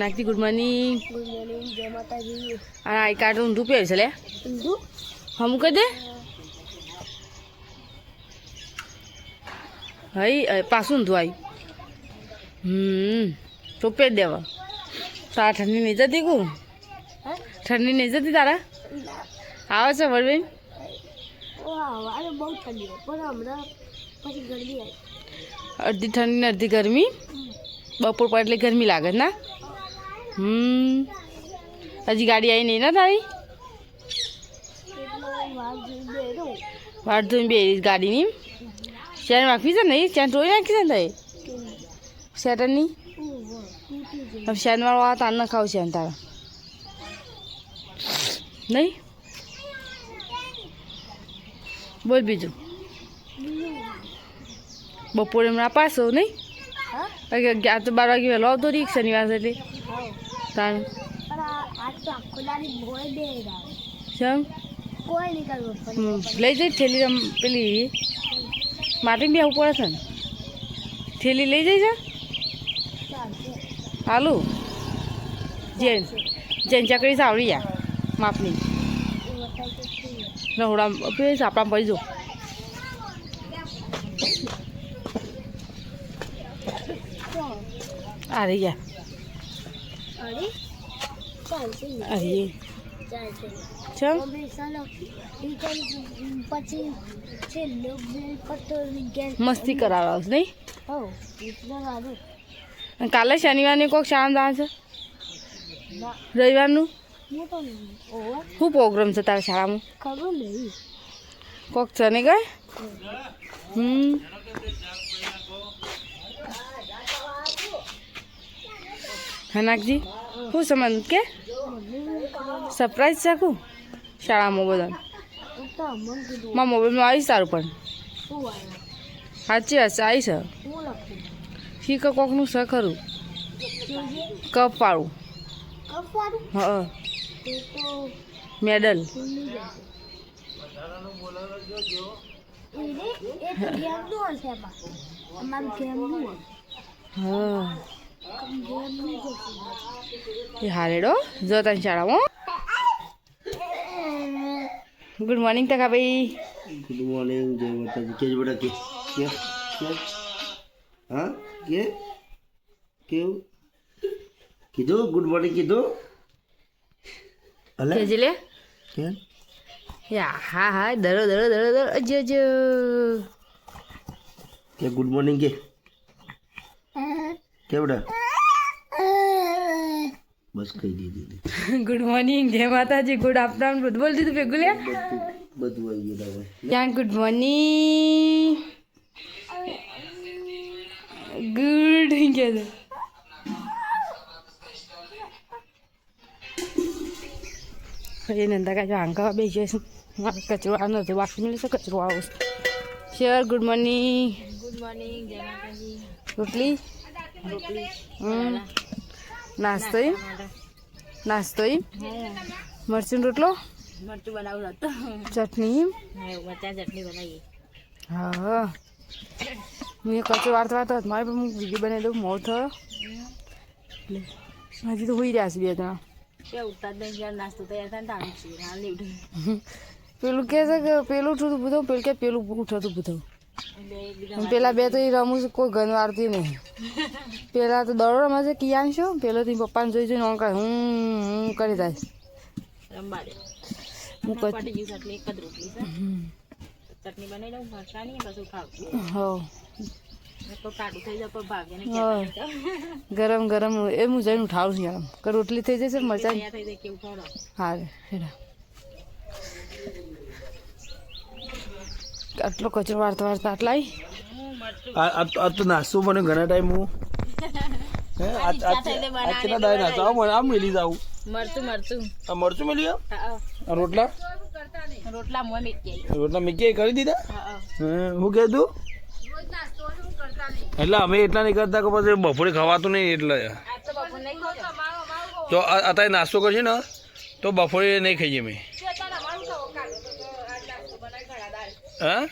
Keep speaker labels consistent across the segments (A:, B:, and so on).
A: નાખતી good morning.
B: Good morning જય માતાજી.
A: અને આઈ કાર્ડ ઊંધું પહેર છે લે.
B: ઊંધું?
A: હમ કહી દે. હઈ પાછું ઊંધું આવ્યું હમ તો પહેર દેવા. તારા ઠંડી નહીં જતી કું ઠંડી નહીં જતી તારા? આવે છે વરબેન?
B: બહુ ઠંડી પણ હમણાં પછી ગરમી
A: અડધી ઠંડી ને અડધી ગરમી. બપોર પર એટલે ગરમી લાગે ના? હમ. હજી ગાડી આવી નહીં ના તારી? વાટ ધોઈને બે ગાડીની. ચેન રાખવી છે ને એ ચેન ધોઈ નાખી છે ને તારી? શેટરની હવે શેનવાળો આ તાર ન ખાવ છે તારા. નહીં? બોલ બીજું. બપોરે હમણાં પાછો નહીં? આ તો બાર વાગે વહેલો આવતો રહી શનિવાર છે એટલે. તાર?
B: બે
A: હમ, લઈ જઈ થેલી રમ પેલી માટી આવું પડે છે ને. થેલી લઈ જઈ
B: ચાલશે.
A: હાલું. જેન જેન ચકડી સાવડી યા માપની.
B: શું
A: રહોડા પેલી સાપડા પડી જો. આ રહી ગયા
B: અરે ચાલશે ને
A: આ રહી
B: ચાલશે
A: ચમ
B: અમે ચાલો રિટર્ન પછી છેલ્લો બિલ પતો વિજ્ઞાન
A: મસ્તી કરાવડાવશ, નહીં? કાલે શનિવારની કોઈક શાળા જવાનું છે? રવિવારનું? શું પ્રોગ્રામ છે તારા શાળામાં? કોક છે ને કઈ હમ. હનાકજી, શું સમજ કે? સરપ્રાઈઝ છે શાળામાં બધા.
B: હું તો અમન કીધું
A: મારા મોબાઈલમાં આવીશ તારું પણ. સાચી વાત આવીશ આવી છે શીખ કોકનું સ ખરું. કપ વાળું. હા. મેડલ. હા. હારેડો જો તને શાળામાં ગુડ મોર્નિંગ તકા ભાઈ
C: ગુડ મોર્નિંગ જય માતાજી કેજ બેટા કે કે કે હા કે કેવું કીધું ગુડ મોર્નિંગ કીધું અલે
A: કેજી લે
C: કે
A: યા હા હા દરો દરો દરો દરો અજ અજ
C: કે ગુડ મોર્નિંગ કે કે બેટા બસ કહી દીધી
A: ગુડ મોર્નિંગ જય માતાજી ગુડ આફ્ટરનૂન બધું બોલ દીધું ભેગું લે
C: બધું આવી ગયું હવે
A: ત્યાં ગુડ મોર્નિંગ ગુડ કે એને એ નંદા કાજો આંકા બે છે મારે કચરો આ નથી વાસી મળી છે કચરો આવો શેર ગુડ મોર્નિંગ
B: ગુડ મોર્નિંગ જય માતાજી.
A: રોટલી?
B: રોટલી.
A: હમ. નાસ્તો નાસ્તોય નાસ્તો મરચું રોટલો?
B: મરચું બનાવું હતું
A: ચટણી?
B: ચટણી બનાવી
A: હા. હું એ કચરો વાર્તા વાળતો હતો. મારે પણ હું વીડિયો બનાવી દઉં. મોડ થયો. એટલે હજી તો હોઈ રહ્યા છે બે ત્રણ. પેલું કે છે કે પેલું ઉઠું ભૂતો પેલું કે પેલું ઉઠતું અને પેલા બે તો એ રમું છું કોઈ ગન વાળતી નહીં. પેલા તો દડો રમે છે કિયાન શું પેલો થી પપ્પાને જોઈ જોઈને ઓંકાર હું હું કરી જાય. ગરમ ગરમ એ હું જઈને ઉઠાવું છું રોટલી થઈ જશે મરચા હા આટલો કચરો વાળતા વાળતા આટલા
C: આ તો નાસ્તો મને ઘણા ટાઈમ હું હે આ આ દાય નાસ્તો? આવો મને આમ મેલી જાવ
B: મરચું મરચું.
C: આ મરચું મેલી આવ રોટલા?
B: રોટલા મોં મીઠી
C: રોટલા મેં કરી દીધા?
B: હા
C: હું. કહેતું એટલે અમે એટલા નહીં કરતા કે પછી બપોરે ખવાતું નહીં એટલે.
B: તો બપોર નહીં ખાતો
C: તો આ- અત્યારે નાસ્તો કરશે ને તો બપોરે નહીં ખાઈએ અમે. હા?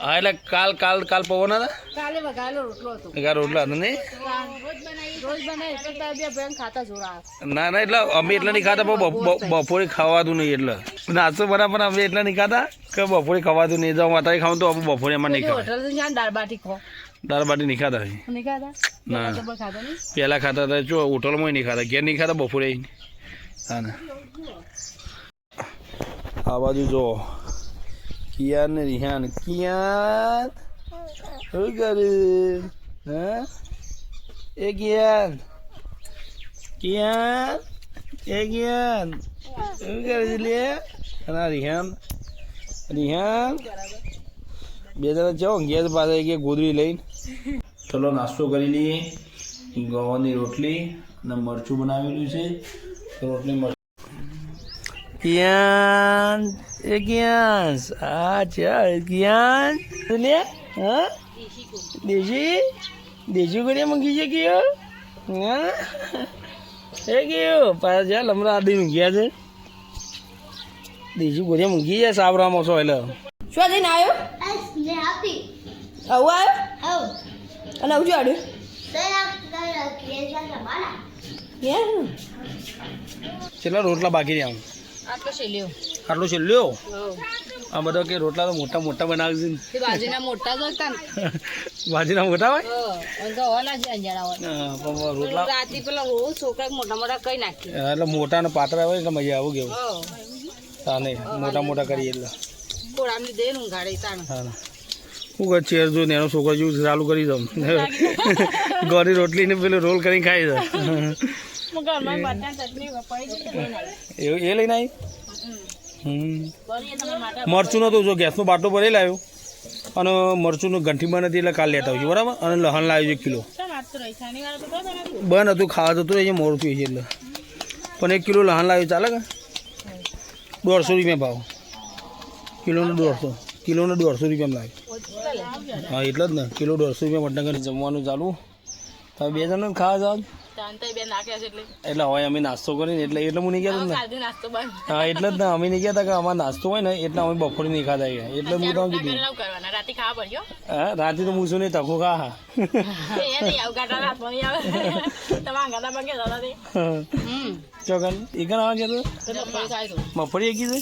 D: હા એટલે કાલ કાલ કાલ પવન હતા?
A: કાલે વઘારેલો રોટલો હતો.
D: એકા રોટલો હતો નહીં?
A: રોજ બનાવી રોજ બનાવી એટલે તાર બે બેન ખાતા જોડા
D: ના ના એટલે અમે એટલે નહીં ખાતા પણ બપોરે ખાવાતું નહીં એટલે. નાસ્તો બરાબર અમે એટલે નહીં ખાતા કે બપોરે ખાવાતું નહીં. જાઉં માતા ખાવું તો બપોરે એમાં નહીં ખાવા
A: હોટલ જ્યાં દાળ બાટી ખો.
D: દાળ બાટી નહીં ખાતા.
A: નહીં ખાતા?
D: ના પહેલાં ખાતા હતા જો હોટલમાં નહીં ખાતા. ઘેર નહીં ખાતા બપોરે. હા ને. આ બાજુ જો કિયાન ને રિહાન. કિયાન? શું કરે? હા? એ કિયાન. કિયાન? એ કિયાન. શું કરે લે? અને રિહાન. રિહાન? બે જણા જાઓ ગેસ પાસે કે ગોદરી લઈને. ચલો, નાસ્તો કરી લઈએ. ગવાની રોટલી અને મરચું બનાવેલું છે. રોટલી કિયાન એ કિયાન આ ચાલ લે હા દેશી દેશી કરી મૂકી છે ગયો હા એ ગયો પાછા ચાલ હમણાં આદિ મૂક્યા છે દેશી ગોળિયા મૂકી જાય સાબરામાં છો એટલે
A: શું જઈને આવ્યો આવું આવ્યો અને આવું
B: આડ્યું?
D: કેટલા રોટલા બાકી રહ્યા
A: આટલો
D: છે લ્યો. આ બધા કે રોટલા તો મોટા મોટા બનાવે છે
A: બાજુના મોટા જોતા ને.
D: મોટા હોય? પણ રોટલા
A: રાતી પેલા રોજ છોકરા મોટા મોટા કઈ નાખી
D: એટલે મોટા ને પાતળા હોય એટલે મજા આવું કેવું નહીં મોટા મોટા કરીએ એટલે.
A: કોળામની દે ને
D: હા હું કહે ચેર જો નેનો છોકરો જેવું ચાલુ કરી દઉં. ગોરી રોટલી ને પેલું રોલ કરીને ખાઈ દઉં. એવું એ લઈને આવી મરચું નતું, જો ગેસનો બાટલો ભરી લાવ્યો અને મરચુંનું ગંઠીમાં નથી હતી એટલે કાલ લેતા આવજો, બરાબર? અને લહણ લાવ્યું એક કિલો. બંધ હતું, ખાવા જતું અહીંયા મોડું થયું છે, એટલે. પણ એક કિલો લહણ લાવ્યું, ચાલે કે? દોઢસો રૂપિયા ભાવ. કિલોનો દોઢસો. કિલોનો દોઢસો રૂપિયામાં લાવ્યું. હા, એટલે જ ને. કિલો દોઢસો રૂપિયા વડનગર જમવાનું ચાલુ. તમે બે જણ ખાવા
A: છે એટલે.
D: હોય અમે નાસ્તો કરીને એટલે એટલે હું નહીં કહેતો ને હા એટલે જ ને અમે નહીં કહેતા કે અમારે નાસ્તો હોય ને એટલે અમે બપોરે નહીં ખાતા ગયા એટલે હું તમને કીધું. હા રાતે તો મૂસું નહીં તકો ખા. હા
A: આવું.
D: ચોકન એ કણ આવે મફળી
A: તો? મગફળી ખાય તો
D: મગફળી એકી છે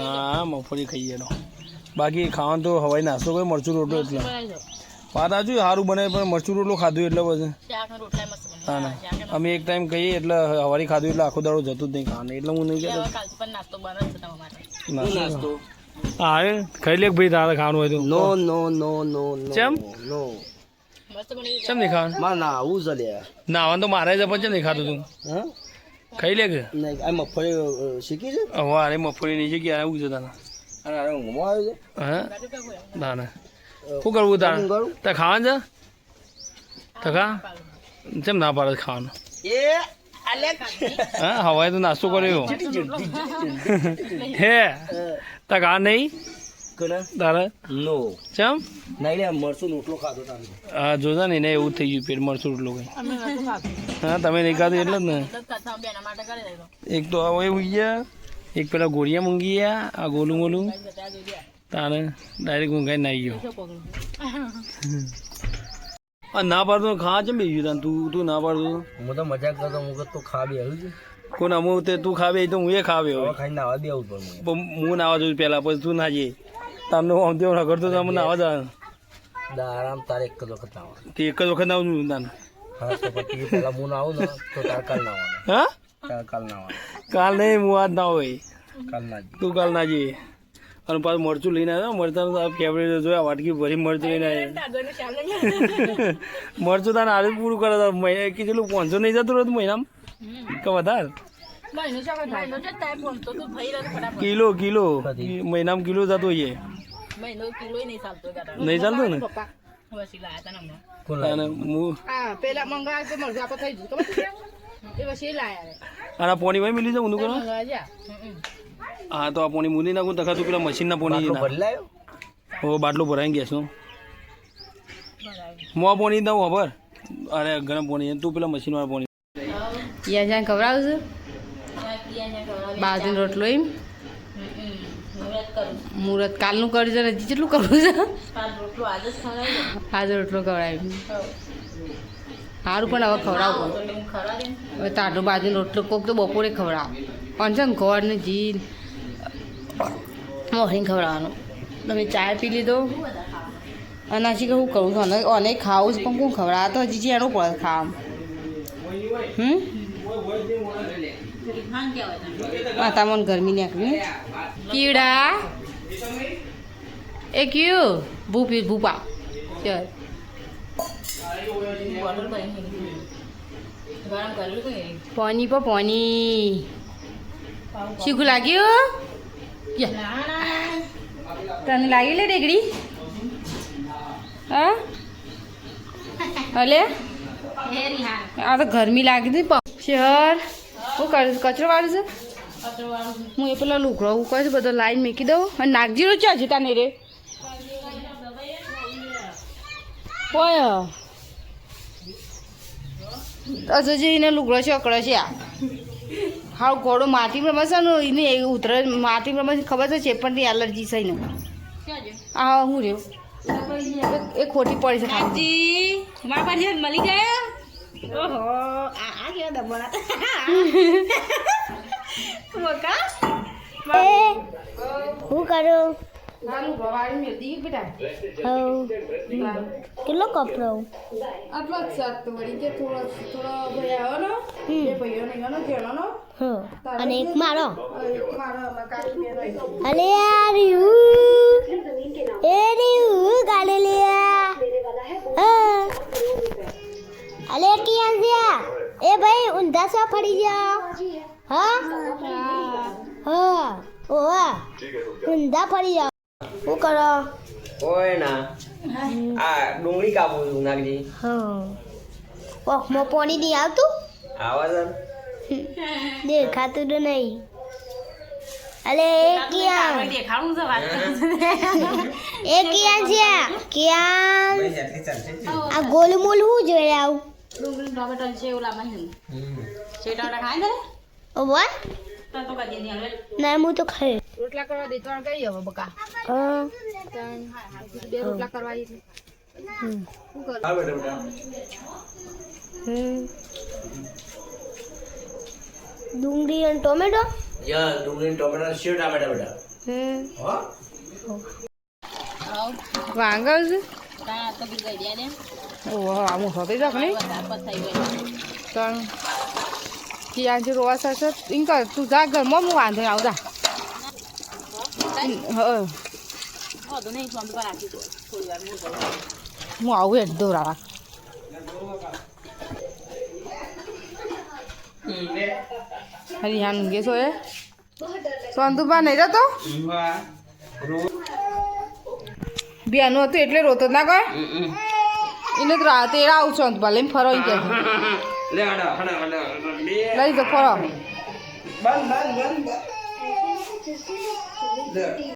D: હા મફળી ખાઈએ તો. બાકી ખાવાનું તો હવાઈ નાસ્તો કોઈ મરચું રોટલો એટલે. વાત આજુ સારું બને પણ મરચું રોટલો ખાધું એટલે પછી. અમે એક ટાઈમ કહીએ એટલે હવારી ખાધું એટલે આખો દાડો જતું જ નહીં ખાવાનું એટલે હું નહીં કહેતો.
A: કાલથી પણ નાસ્તો બને છે તમારા માટે.
D: નાસ્તો? હા એ ખાઈ લે ભાઈ તારે ખાવાનું હોય તો.
C: નો નો નો નો ચેમ
D: ચમ?
C: નો.
D: ચેમ નહીં ખાવાનું?
C: મારે ના આવું છે લ્યા.
D: નાવાનું તો મારે જ પણ ચેમ નહીં ખાતું તું?
C: હા?
D: ખાઈ લે કે?
C: નહીં આ મગફળી શીખી છે?
D: હવે અરે મગફળી નહીં જગ્યાએ આવું છે તારા.
C: અને આને ઊંઘમાં આવ્યું છે?
D: હા? ના ના. શું કરવું તારે? તારે ખાવાનું છે? તો ખા? કેમ ના પાડે ખાવાનું? હા હવાએ તો નાસ્તો કર્યો. હે તકા નહીં?
C: કોના?
D: તારે?
C: નો
D: ચમ?
C: નહીં લે મરચું રોટલો ખાધો તારે.
D: હા જોતા ને એને એવું જ થઈ ગયું પેટ મરચું એટલું કઈ હા તમે નહીં ખાધું એટલે જ ને.
A: બેના માટે કરી દેજો
D: એક તો હવે એવું ગયા. એક પેલા ગોળિયા મૂંગી ગયા આ ગોલું ગોલું. તારે ડાયરેક્ટ ઊંઘાઈ નાઈ ગયો. આ ના પાડતો ખા ચમ બેસી ગયું તું તું ના પાડતો
C: હું તો મજાક કરતો હું તો ખા બે આવ્યું છે.
D: કોણ અમુક તે તું ખાવે તો હું એ ખાવે
C: હવે ખાઈને નાવા દે આવું પણ
D: હું. નાવા જોઉં પહેલા પછી તું ના જઈએ તમને આમ તેમ રગડતો તો અમે નાવા જા
C: દા આરામ તારે એક જ વખત નાવા
D: તે એક જ વખત નાવું છું તાને
C: હા તો પછી પેલા હું નાવું ને તો તારે કાલ નાવાનું.
D: હા?
C: કાલ નાવાનું.
D: કાલ નહીં હું આજ ના હોય.
C: કાલ ના
D: તું કાલ ના જઈએ અને પાછું મરચું લઈને આવ્યો. મરચાનું તો ફેવરેટ જોયા વાટકી ભરી મરચું લઈને આવ્યો. મરચું તારે આજે પૂરું કરે તો મહિને કીધેલું પાંચસો નહીં જતું રહ્યું મહિનામાં? કે વધારે?
A: મહિનો મહિનો
D: કિલો કિલો. મહિનામાં કિલો જતો હોઈએ.
A: નહીં ચાલતો
D: ને?
A: પેલા મંગાવ્યા
D: પોણી ભાઈ મિલી જાઉં ઊંધું કરો હા તો આ પોણી મૂંદી નાખું તખા તું પેલા મશીનના પોણી
C: બદલાયો
D: ઓ બાટલો ભરાઈ ગેસનો મો પોણી દઉં ખબર અરે ગરમ પોણી. તું પેલા મશીન વાળા પોણી.
A: યા જ્યાં ખવડાવશું બાજુ રોટલો એમ? મુહૂર્ત કાલનું કર્યું છે હજી કેટલું કરવું છે? આજે રોટલો ખવડાવ્યો. સારું પણ હવે ખવડાવું. હવે તારો બાજુનો રોટલો કોક તો બપોરે ખવડાવ. પણ છે ને ગોળ ને મોર્નિંગ ખવડાવવાનું. તમે ચા પી લીધો? અને હજી કે હું કરું છું, અને ખાવું છું, પણ હું ખવડાવતો હજી એનો પડે ખાવા હમ? મને ગરમી નીકળી કીડા? એ કયું? ભૂપી, ભૂપા ચાલ. પાણી પર શીખું લાગ્યું. તને લાગી લે ડેગડી હા? હલે? આ તો ગરમી લાગી હતી શહેર, હું કરું, કચરો વાળું છે? હું એ પેલા લુકડો હું કહું છું, બધો લાઈન મૂકી દઉં. અને નાગજીરો ચા છે તાને રે? ઓય. હજુ જઈને લુગડો ચોકડો છે આ. હાવ ઘોડો માટી પ્રમાણે છે ને એને એ ઉતરે. માટી પ્રમાણે ખબર છે પણ એલર્જી છે ને હા હું રહ્યો. એ ખોટી પડી છે ખાલી.
B: મારા પાસે મળી ગયા? ઓહો આ હું કરું?
A: આ
B: કેટલો કપડો
A: આટલો જ શાક વળી કે થોડો થોડો ભાઈ આવ્યો ને ભાઈઓ ને ગયો જેનો નો
B: અને એક મારો? અલે યાર યુ. એ રીયું ગાડે લે હા. અલે કિયાન જ્યા એ ભાઈ ઊંધા સા ફરી જા હા? હા. ઓવા ઊંધા ફરી જા શું કરો?
E: કોઈ ના. આ ડુંગળી કાપું છું નાગજી.
B: હા ઓખમાં પાણી નહીં આવતું?
E: આવા સર.
B: દેખાતું તો નહીં. અલે એ કિયાન એ કિયાન છે? કિયાન આ ગોલ મોલ હું જોઈ આવું?
A: ડુંગળી ટોમેટો છે એવું લાવવાનું છે ટાટા ખાય ને?
B: ઓ બોલ. ના હું તો ખાઈ.
A: રોટલા કરવા દે ત્રણ કઈ હવે બકા.
B: હા.
A: ત્રણ. બે રોટલા કરવા દે
B: હમ.
A: કરું?
E: હા બેટા બેટા.
B: હમ. ડુંગળી અને ટોમેટો?
E: યા ડુંગળી ટોમેટો શેવ ટામેટા બેટા
B: હમ.
E: હો?
A: વાંગલ છે? ઓહો આમ હવે જાક નહીં? ત્રણ. છે રોવા સાસ ઇન કર તું જા ઘરમાં હું વાંધો નહીં આવું જા હ. હું આવું હેડ દોરાવા. હરિયાન ઊંઘે છો એ સોનતુબા નહીં જતો બેનું હતું એટલે રોતો જ ના કર એને તો રાતે આવું સોનતુબા લઈને ફરો છે.
E: લે હડા હડા હડા લે.
A: લઈ જાઓ ફરો
E: બંધ બંધ બંધ લે.